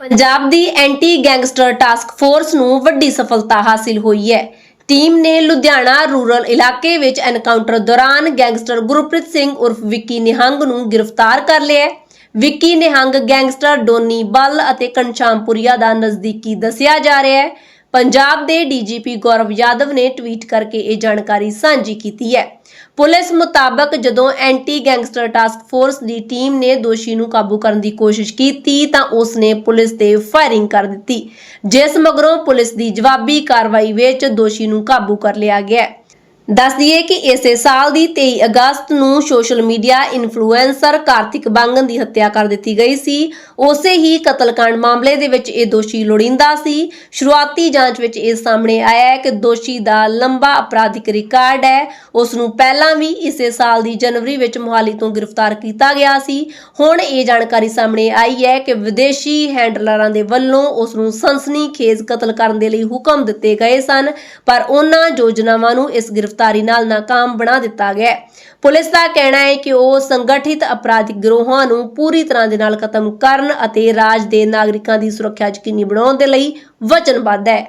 ਪੰਜਾਬ ਦੀ anti gangster task force ਨੂੰ ਵੱਡੀ ਸਫਲਤਾ ਹਾਸਿਲ ਹੋਈ ਹੈ। ਟੀਮ ਨੇ ਲੁਧਿਆਣਾ ਰੂਰਲ ਇਲਾਕੇ ਵਿੱਚ ਐਨਕਾਊਂਟਰ ਦੌਰਾਨ ਗੈਂਗਸਟਰ ਗੁਰਪ੍ਰੀਤ ਸਿੰਘ ਉਰਫ ਵਿੱਕੀ ਨਿਹੰਗ ਨੂੰ ਗ੍ਰਿਫਤਾਰ ਕਰ ਲਿਆ ਵਿੱਕੀ ਨਿਹੰਗ ਗੈਂਗਸਟਰ ਡੋਨੀ ਬੱਲ ਅਤੇ ਕਨਸ਼ਾਮਪੁਰੀਆ ਦਾ ਨਜ਼ਦੀਕੀ ਦੱਸਿਆ ਜਾ ਰਿਹਾ ਹੈ। ਪੰਜਾਬ ਦੇ ਡੀਜੀਪੀ ਗੌਰਵ ਯਾਦਵ ਨੇ ਟਵੀਟ ਕਰਕੇ ਇਹ ਜਾਣਕਾਰੀ ਸਾਂਝੀ ਕੀਤੀ ਹੈ ਪੁਲਿਸ ਮੁਤਾਬਕ ਜਦੋਂ ਐਂਟੀ ਗੈਂਗਸਟਰ ਟਾਸਕ ਫੋਰਸ ਦੀ ਟੀਮ ਨੇ ਦੋਸ਼ੀ ਨੂੰ ਕਾਬੂ ਕਰਨ ਦੀ ਕੋਸ਼ਿਸ਼ ਕੀਤੀ ਤਾਂ ਉਸ ਨੇ ਪੁਲਿਸ ਤੇ ਫਾਇਰਿੰਗ ਕਰ ਦਿੱਤੀ ਜਿਸ ਮਗਰੋਂ ਪੁਲਿਸ ਦੀ ਜਵਾਬੀ ਕਾਰਵਾਈ ਵਿੱਚ ਦੋਸ਼ੀ ਨੂੰ ਕਾਬੂ ਕਰ ਲਿਆ ਗਿਆ ਹੈ। ਦੱਸ ਦਈਏ ਕਿ ਇਸੇ ਸਾਲ ਦੀ 23 ਅਗਸਤ ਨੂੰ social media influencer Kartik Bangan ਦੀ ਹੱਤਿਆ ਕਰ ਦਿੱਤੀ ਗਈ ਸੀ। ਉਸੇ ਹੀ ਕਤਲकांड ਮਾਮਲੇ ਦੇ ਵਿੱਚ ਇਹ ਦੋਸ਼ੀ ਲੋੜਿੰਦਾ ਸੀ। ਸ਼ੁਰੂਆਤੀ ਜਾਂਚ ਵਿੱਚ ਇਹ ਸਾਹਮਣੇ ਆਇਆ ਹੈ ਕਿ ਦੋਸ਼ੀ ਦਾ ਲੰਬਾ ਅਪਰਾਧਿਕ ਰਿਕਾਰਡ ਹੈ। ਉਸ ਨੂੰ ਪਹਿਲਾਂ ਵੀ ਇਸੇ ਸਾਲ ਦੀ ਜਨਵਰੀ ਵਿੱਚ ਮੁਹਾਲੀ ਤੋਂ ਗ੍ਰਿਫਤਾਰ ਕੀਤਾ ਗਿਆ ਸੀ। ਹੁਣ ਇਹ ਜਾਣਕਾਰੀ ਸਾਹਮਣੇ ਆਈ ਹੈ ਕਿ ਵਿਦੇਸ਼ੀ ਹੈਂਡਲਰਾਂ ਦੇ ਵੱਲੋਂ ਉਸ ਨੂੰ ਸਨਸਨੀਖੇਜ਼ ਕਤਲ ਕਰਨ ਦੇ ਲਈ ਹੁਕਮ ਦਿੱਤੇ ਗਏ ਸਨ, ਪਰ ਉਹਨਾਂ ਯੋਜਨਾਵਾਂ ਨੂੰ ਇਸ ਗ੍ਰਿਫਤਾਰੀ ਨਾਲ ਨਾਕਾਮ ਬਣਾ ਦਿੱਤਾ ਗਿਆ ਹੈ। ਪੁਲਿਸ ਦਾ ਕਹਿਣਾ ਹੈ ਕਿ ਉਹ ਸੰਗਠਿਤ ਅਪਰਾਧਿਕ ਗਰੋਹਾਂ ਨੂੰ ਪੂਰੀ ਤਰ੍ਹਾਂ ਦੇ ਨਾਲ ਖਤਮ ਕਰਨ ਅਤੇ ਰਾਜ ਦੇ ਨਾਗਰਿਕਾਂ ਦੀ ਸੁਰੱਖਿਆ ਯਕੀਨੀ ਬਣਾਉਣ ਦੇ ਲਈ ਵਚਨਬੱਧ ਹੈ